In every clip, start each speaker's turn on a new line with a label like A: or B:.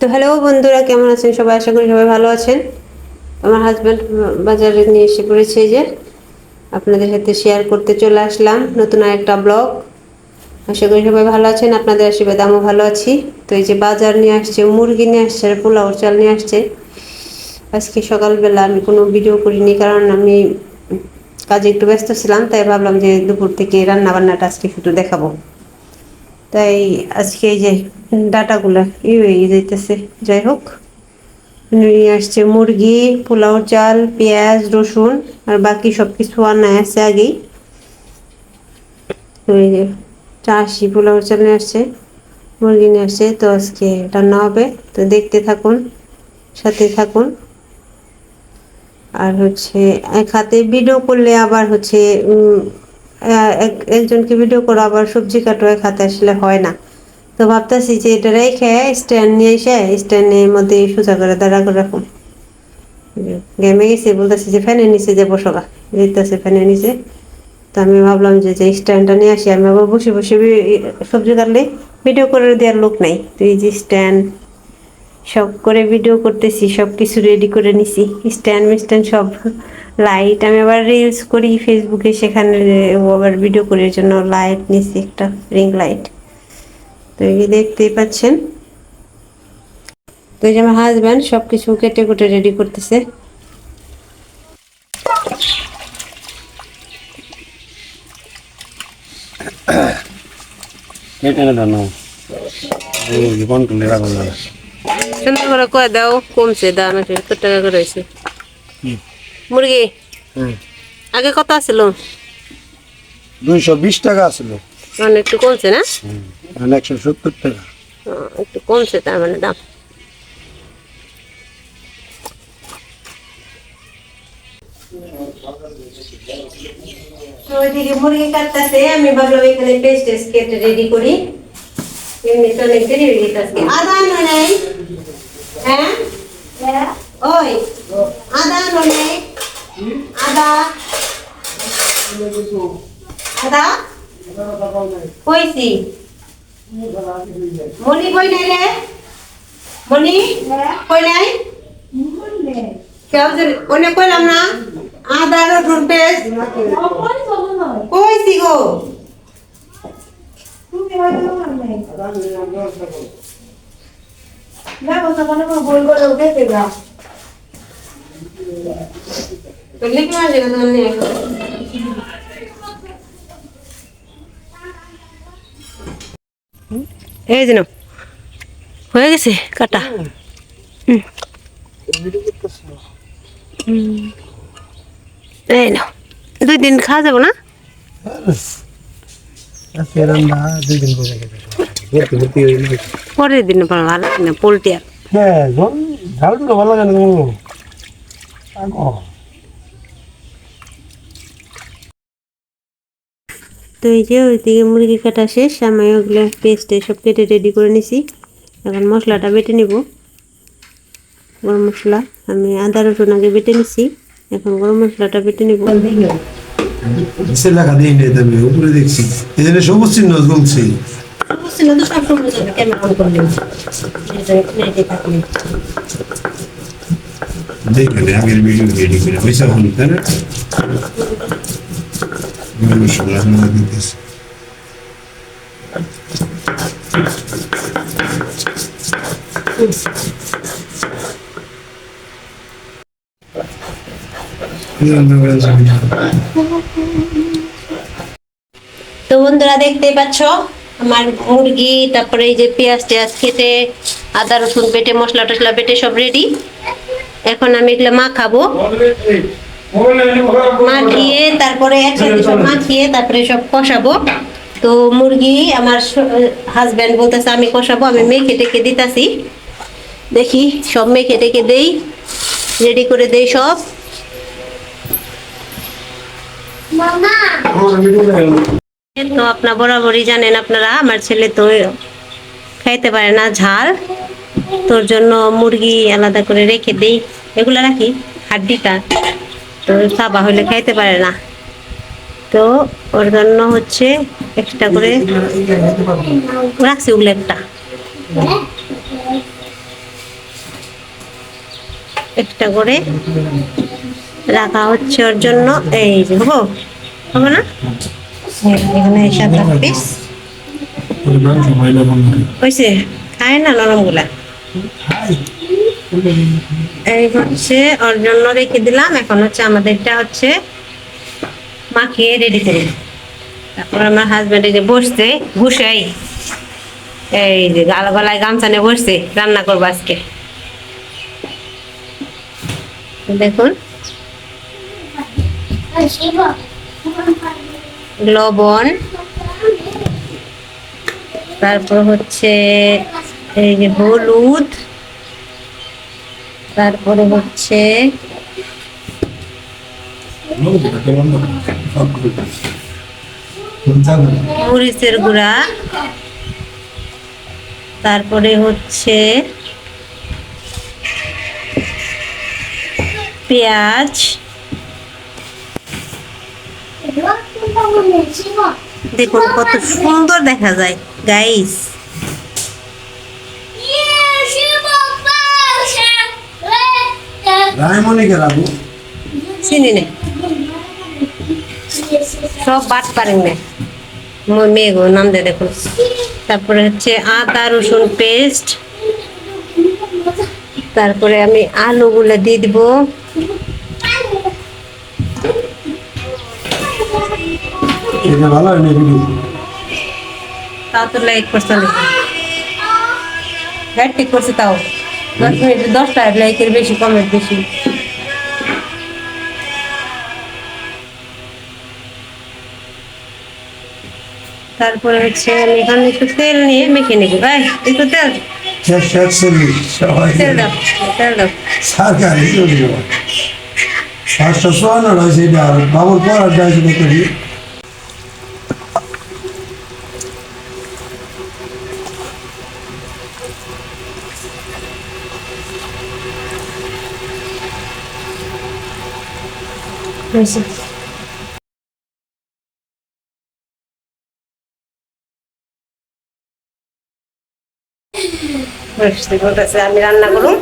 A: তো হ্যালো বন্ধুরা, কেমন আছেন সবাই? আশা করি সবাই ভালো আছেন। আমার হাজব্যান্ড বাজারে নিয়ে এসে পড়েছে যে। আপনাদের সাথে শেয়ার করতে চলে আসলাম নতুন আরেকটা ব্লগ আশা করি সবাই ভালো আছেন, আপনাদের আশীর্বাদ আমিও ভালো আছি। তো এই যে বাজার নিয়ে আসছে, মুরগি নিয়ে আসছে আর পোলাও চাল নিয়ে আসছে। আজকে সকালবেলা আমি কোনো ভিডিও করিনি, কারণ আমি কাজে একটু ব্যস্ত ছিলাম, তাই ভাবলাম যে দুপুর থেকে রান্নাবান্নাটা আজকে শুধু দেখাবো। তাই আজকে এই যে ডাটাগুলো ই হয়ে যাইতেছে। যাই হোক, নিয়ে আসছে মুরগি, পোলাও, চাল, পেঁয়াজ, রসুন, আর বাকি সব কিছু আনা আছে আগেই। চাষি পোলাও চাল নিয়ে আসছে, মুরগি নিয়ে আসছে, তো আজকে রান্না হবে। তো দেখতে থাকুন, সাথে থাকুন। আর হচ্ছে এক হাতে ভিডিও করলে আবার হচ্ছে একজনকে ভিডিও করা, আবার সবজি কাটো, এক হাতে আসলে হয় না। তো ভাবতেছি যে এটা রেখে স্ট্যান্ড নিয়ে এসে স্ট্যান্ডের মধ্যে সোজা করে দাঁড়া করে রাখুন গেমে গেছে, বলতেছি যে ফ্যানের নিচে যে বসবা। যেতেছে ফ্যানের নিচে। তো আমি ভাবলাম যে যে স্ট্যান্ডটা নিয়ে আসি, আমি আবার বসে বসে সবজি কাটলে ভিডিও করে দেওয়ার লোক নাই। তো এই যে স্ট্যান্ড সব করে ভিডিও করতেছি সব কিছু রেডি করে নিছি। স্ট্যান্ড মিস্ট্যান্ড সব লাইট আমি আবার রিলস করি ফেসবুকে সেখানে আবার ভিডিও করার জন্য লাইট নিছি, একটা রিং লাইট তো এই দেখতেই পাচ্ছেন। তো এই যে আমার হাজব্যান্ড সব কিছু কেটে কুটে রেডি করতেছে।
B: কেটে না জীবন তুলে রাখুন
A: সুন্দর করে কয়ে দাও কমছে দাম একটু কত টাকা করে হয়েছে। মুরগি? আগে কত আছিল
B: দুইশো বিশ টাকা আসলো।
A: মানে একটু কমছে না?
B: একশো সত্তর টাকা।
A: একটু কমছে তার মানে দাম। ওইদিকে মুরগি কাটতেছে আমি ভাবলাম এখানে পেস্ট কেটে রেডি করি। এমনি তো অনেক দেরি হয়ে গেছে আজকে। আদা নাই হ্যাঁ ওই আদা আনো নাই আদা আদা কইছি মনি কই নাই রে মনি কই নাই কেউ যদি ওনে কইলাম না আদা রসুন পেস্ট কইছি গো তো লিখে আসে না তুমি এই যে হয়ে গেছে, কাটা। এই নাও। দুই দিন খাওয়া যাব না? পরের দিন ভালো লাগে না, পোলট্রি আর।
B: হ্যাঁ ভালো লাগে না তোমার আগো
A: তো এই যে ওইদিকে মুরগি কাটা শেষ আমি ওগুলো পেস্টে সব কেটে রেডি করে নিছি। এখন মশলাটা বেটে নিব। গরম মশলা আমি আদা রসুন আগে বেটে নিছি। এখন গরম মশলাটা বেটে নিব।
B: সে লেখা দিই নেই উপরে দেখছি। এই জন্য সবুজ চিহ্ন জ্বলছে দেখবেন আগের ভিডিও রেডি করে পয়সা ফোন তাই না?
A: তো বন্ধুরা দেখতে পাচ্ছ? আমার মুরগি, তারপরে এই যে পেঁয়াজ টেয়াজ খেতে, আদা, রসুন বেটে মশলা টসলা বেটে সব রেডি এখন আমি এগুলো মাখাবো। মাখিয়ে তারপরে একসাথে সব মাখিয়ে তারপরে সব কষাবো। তো মুরগি আমার হাজব্যান্ড বলতেছে আমি কষাবো আমি মেখে টেকে দিতাছি। দেখি সব মেখে টেকে দেই রেডি করে দেই সব। তো আপনার বরাবরই জানেন আপনারা আমার ছেলে তো খাইতে পারে না ঝাল। তোর জন্য মুরগি আলাদা করে রেখে দেই। এগুলো রাখি হাড্ডিটা? তো সাবা হলে খাইতে পারে না। তো ওর জন্য হচ্ছে এক্সট্রা করে রাখছি ওগুলো একটা। একটা করে রাখা হচ্ছে ওর জন্য এই যে হব? হবে না? এখানে সাত আট পিস হয়েছে খায় না নরমগুলা? এই হচ্ছে ওর জন্য রেখে দিলাম। এখন হচ্ছে আমাদেরটা হচ্ছে মাখিয়ে রেডি করি তারপর আমার হাজবেন্ড এই যে বসছে বসেই এই যে গাল গলায় গামছা নিয়ে বসছে, রান্না করব আজকে। দেখুন। লবণ। তারপর হচ্ছে এই যে হলুদ। তারপরে হচ্ছে মরিচের গুঁড়া তারপরে হচ্ছে পেঁয়াজ দেখুন কত সুন্দর দেখা যায় গাইস
B: রায়মণিকে রাখব
A: চিনি নেই সব বাট পারেন না মোর মেয়ে গো নাম দে দেখুন তারপরে হচ্ছে আদা রসুন পেস্ট তারপরে আমি আলুগুলো দিয়ে দিব
B: এটা ভালো হয় না ভিডিও
A: তাও তো লাইক করছে না হ্যাঁ ঠিক করছে তাও দশ মিনিট দশটা লাইকের বেশি কমেন্ট বেশি তারপরে হচ্ছে আমি এখানে একটু তেল নিয়ে মেখে নেব ভাই একটু তেল
B: শেষ শেষ সেলি সবাই
A: তেল দাও তেল দাও
B: সরকারি চলিও পাঁচটা সোয়ানো রয়েছে এটা আর বাবুর পড়ার যাইছে করি
A: হয়েছে বলতেছে আমি রান্না করুন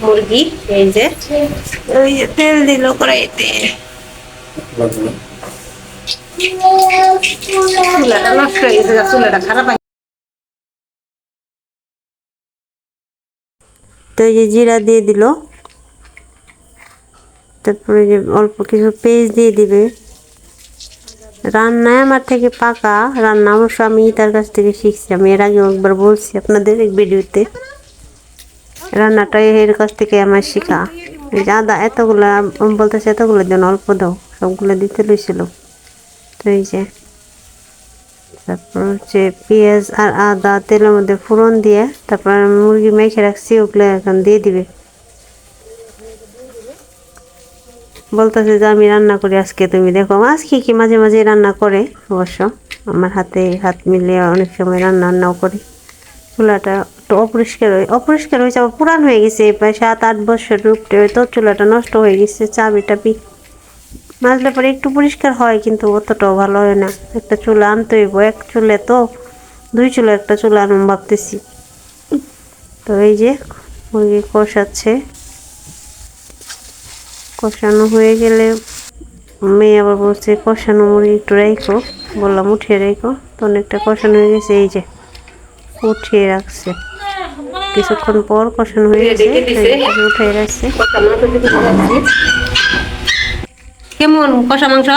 A: মুরগি এই যে। ওই যে তেল দিল কড়াইতে। চুলাটা নষ্ট হয়ে গেছে চুলাটা খারাপ তো এই যে জিরা দিয়ে দিল। তারপরে যে অল্প কিছু পেস্ট দিয়ে দিবে। রান্নায় আমার থেকে পাকা রান্না, অবশ্য আমি তার কাছ থেকে শিখছি। আমি এর আগে একবার বলছি আপনাদের এক ভিডিওতে। রান্নাটা এর কাছ থেকে আমার শেখা। আদা এতগুলা, বলতেছে এতগুলো, যেন অল্প দাও। সবগুলো দিতে লইছিল। তো এই যে তারপর হচ্ছে পেঁয়াজ আর আদা তেলের মধ্যে ফোড়ন দিয়ে তারপর মুরগি মেখে রাখছি, ওগুলো এখন দিয়ে দিবে। বলতেছে যে আমি রান্না করি আজকে তুমি। দেখো আজকে কি মাঝে মাঝে রান্না করে? অবশ্য আমার হাতে হাত মিলিয়ে অনেক সময় রান্না রান্নাও করে। চুলাটা একটু অপরিষ্কার হয়ে, অপরিষ্কার হয়েছে, আবার পুরান হয়ে গেছে। প্রায় সাত আট বছর উপরে তো চুলাটা নষ্ট হয়ে গেছে চাবি টাবি মাজলে পরে একটু পরিষ্কার হয়, কিন্তু অতটাও ভালো হয় না। একটা চুলা আনতে হইব, এক চুলে তো, দুই চুলে একটা চুলা আনুন ভাবতেছি। তো এই যে, মুরগি কষাচ্ছে। কষানো হয়ে গেলে মেয়ে আবার বলছে, কষানো মুরগি একটু রেখো বললাম, উঠিয়ে রেখো তো অনেকটা কষানো হয়ে গেছে, এই যে, উঠিয়ে রাখছে। কিছুক্ষণ পর কষানো হয়ে গেছে উঠিয়ে রাখছে। কেমন? কষা মাংস?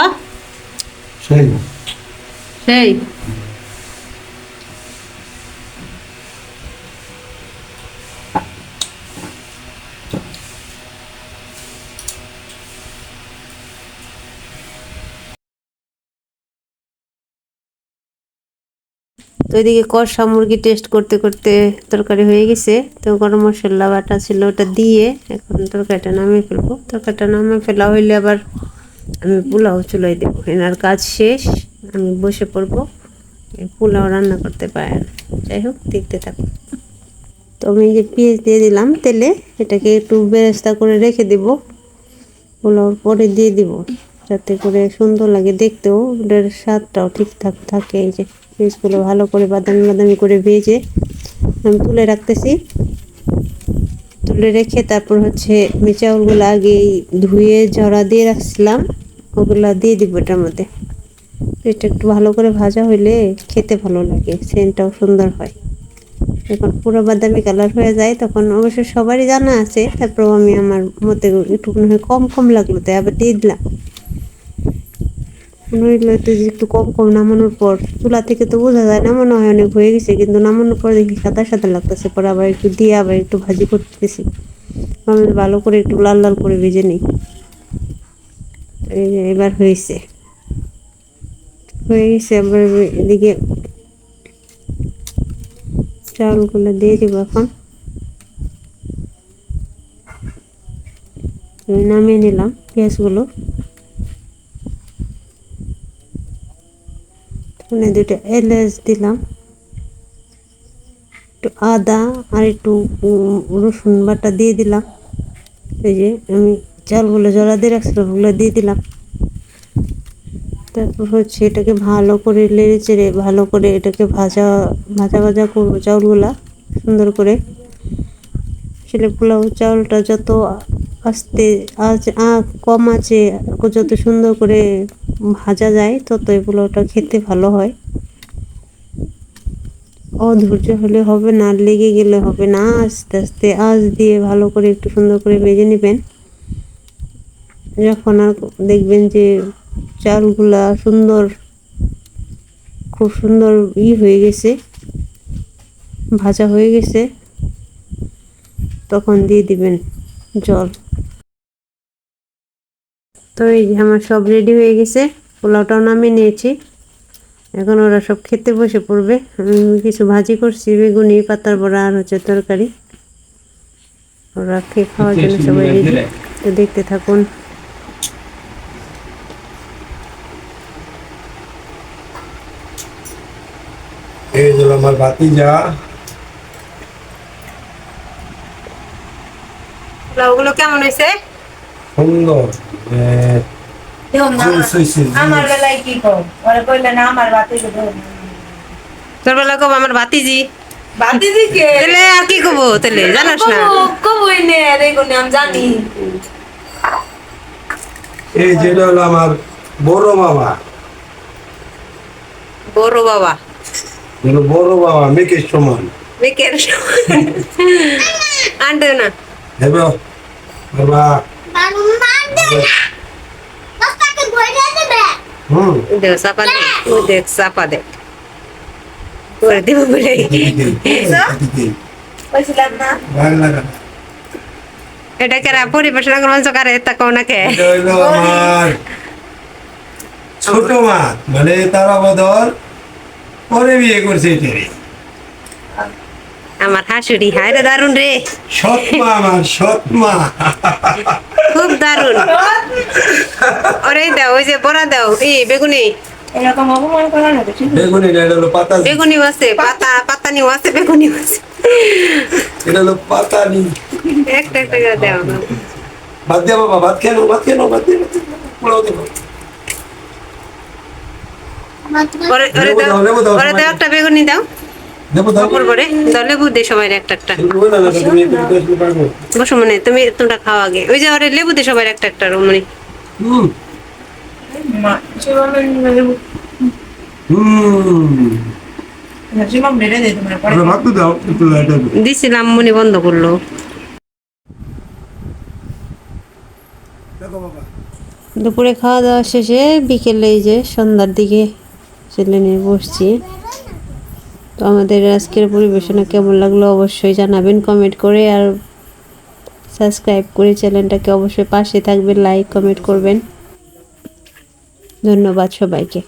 B: সেই।
A: সেই। তো এদিকে কষা মুরগি টেস্ট করতে করতে তরকারি হয়ে গেছে। তো গরম মশলা বাটা ছিল ওটা দিয়ে এখন তরকারিটা নামিয়ে ফেলব। তরকারিটা নামিয়ে ফেলা হইলে আবার আমি পোলাও চুলাই দেবো। এনার কাজ শেষ, আমি বসে পড়ব। পোলাও রান্না করতে পারে না যাই হোক, দেখতে থাকো তো আমি যে পেঁয়াজ দিয়ে দিলাম তেলে, এটাকে একটু বেরেস্তা করে রেখে দিব। পোলাওর পরে দিয়ে দিব, যাতে করে সুন্দর লাগে দেখতেও। ওটার স্বাদটাও ঠিকঠাক থাকে এই যে পিসগুলো ভালো করে বাদামি বাদামি করে ভেজে আমি তুলে রাখতেছি। তুলে রেখে তারপর হচ্ছে আমি চাউলগুলো আগেই ধুয়ে, জড়া দিয়ে রাখছিলাম। ওগুলো দিয়ে দিব এটার মধ্যে। এটা একটু ভালো করে ভাজা হইলে খেতে ভালো লাগে, সেন্টটাও সুন্দর হয়। যখন পুরো বাদামি কালার হয়ে যায় তখন অবশ্য সবারই জানা আছে তারপর আমি আমার মতে একটু কম কম লাগল, তাই আবার দিয়ে দিলাম। মনে হইল তো যে একটু কম কম নামানোর পর চুলা থেকে তো বোঝা যায় না মনে হয় অনেক হয়ে গেছে, কিন্তু নামানোর পর দেখি সাদা সাদা লাগতেছে, পরে আবার একটু দিয়ে আবার একটু ভাজি করতেছি। আমি ভালো করে একটু লাল লাল করে ভেজে নিই। এবার হয়েছে। হয়ে গেছে আবার এদিকে চাউলগুলো দিয়ে দিব এখন। নামিয়ে নিলাম পেঁয়াজগুলো। মানে দুটো এলাচ দিলাম। একটু আদা আর একটু রসুন বাটা দিয়ে দিলাম। এই যে আমি চালগুলো জলা দিয়ে রাখছিলাম ওগুলো দিয়ে দিলাম। তারপর হচ্ছে এটাকে ভালো করে লেড়ে চেড়ে, ভালো করে এটাকে ভাজা ভাজা ভাজা করব চাউলগুলা, সুন্দর করে। আসলে পোলাও চাউলটা যত আস্তে আঁচ আ- কম আছে, যত সুন্দর করে ভাজা যায় তত এই পোলাওটা খেতে ভালো হয়। অধৈর্য হলে হবে না, লেগে গেলে হবে না, আস্তে আস্তে আঁচ দিয়ে ভালো করে একটু সুন্দর করে ভেজে নেবেন। যখন আর দেখবেন যে চালগুলা সুন্দর, খুব সুন্দর ই হয়ে গেছে, ভাজা হয়ে গেছে, তখন দিয়ে দিবেন জল। তো এই যে আমার সব রেডি হয়ে গেছে। পোলাওটাও নামিয়ে নিয়েছি। এখন ওরা সব খেতে বসে পড়বে। আমি কিছু ভাজি করছি বেগুনি পাতার বড়া আর হচ্ছে তরকারি। ওরা খেয়ে খাওয়ার জন্য সবাই রেডি তো দেখতে থাকুন।
B: এই হলো আমার ভাতিজা।
A: পোলাওগুলো কেমন হয়েছে?
B: সুন্দর।
C: আমার বেলায় কি কর ওরা কইলে না আমার বাতি
A: তোর বেলা কব আমার তাহলে আর কি কব তাহলে জানাস না।
C: কবই নে দেখুন আমি জানি।
B: এই যেটা হলো আমার বড় বাবা।
A: বড় বাবা।
B: বড় বাবা মেকের সমান।
A: বেকের আনতে না।
B: হেব বাবা
A: দেখ চাপা দে দেখ চাপা দে করে দিব বলে
C: না
B: না।
A: এটা কেরা পরিবেশনা করবেন সকারে তা কে
B: হলো আমার ছোট মা মানে তারা বদল পরে বিয়ে করছে এটারে
A: আমার হাসুড়ি হায় রে দারুণ রে।
B: সৎ মা আমার সৎ মা
A: খুব দারুণ ওরে দাও ওই যে বড়া দাও। এই বেগুনি।
C: না,
B: এটা হলো পাতা
A: বেগুনি আছে পাতা পাতা নিও আছে বেগুনি আছে।
B: এটা হলো পাতা
A: একটা একটা করে দাও।
B: ভাত দিয়ে বাবা ভাত কেন ভাত কেন ভাত দিয়ে পোলাও দেবো
A: ওরে ওরে দাও
B: দাও, লেবু দাও,
A: ওরে দাও একটা বেগুনি দাও। করে লেবু দে সবাই একটা একটা। বসো মনে তুমি তোমরা খাও আগে। ওই যে লেবু দে সবাই একটা রমণি। দিছিলাম মনি বন্ধ করল। দুপুরে খাওয়া দাওয়া শেষে বিকেলে এই যে সন্ধ্যার দিকে ছেলে নিয়ে বসছি। তো আমাদের আজকের পরিবেশনা কেমন লাগল অবশ্যই জানাবেন কমেন্ট করে আর সাবস্ক্রাইব করে চ্যানেলটাকে অবশ্যই পাশে থাকবেন লাইক কমেন্ট করবেন। ধন্যবাদ সবাইকে।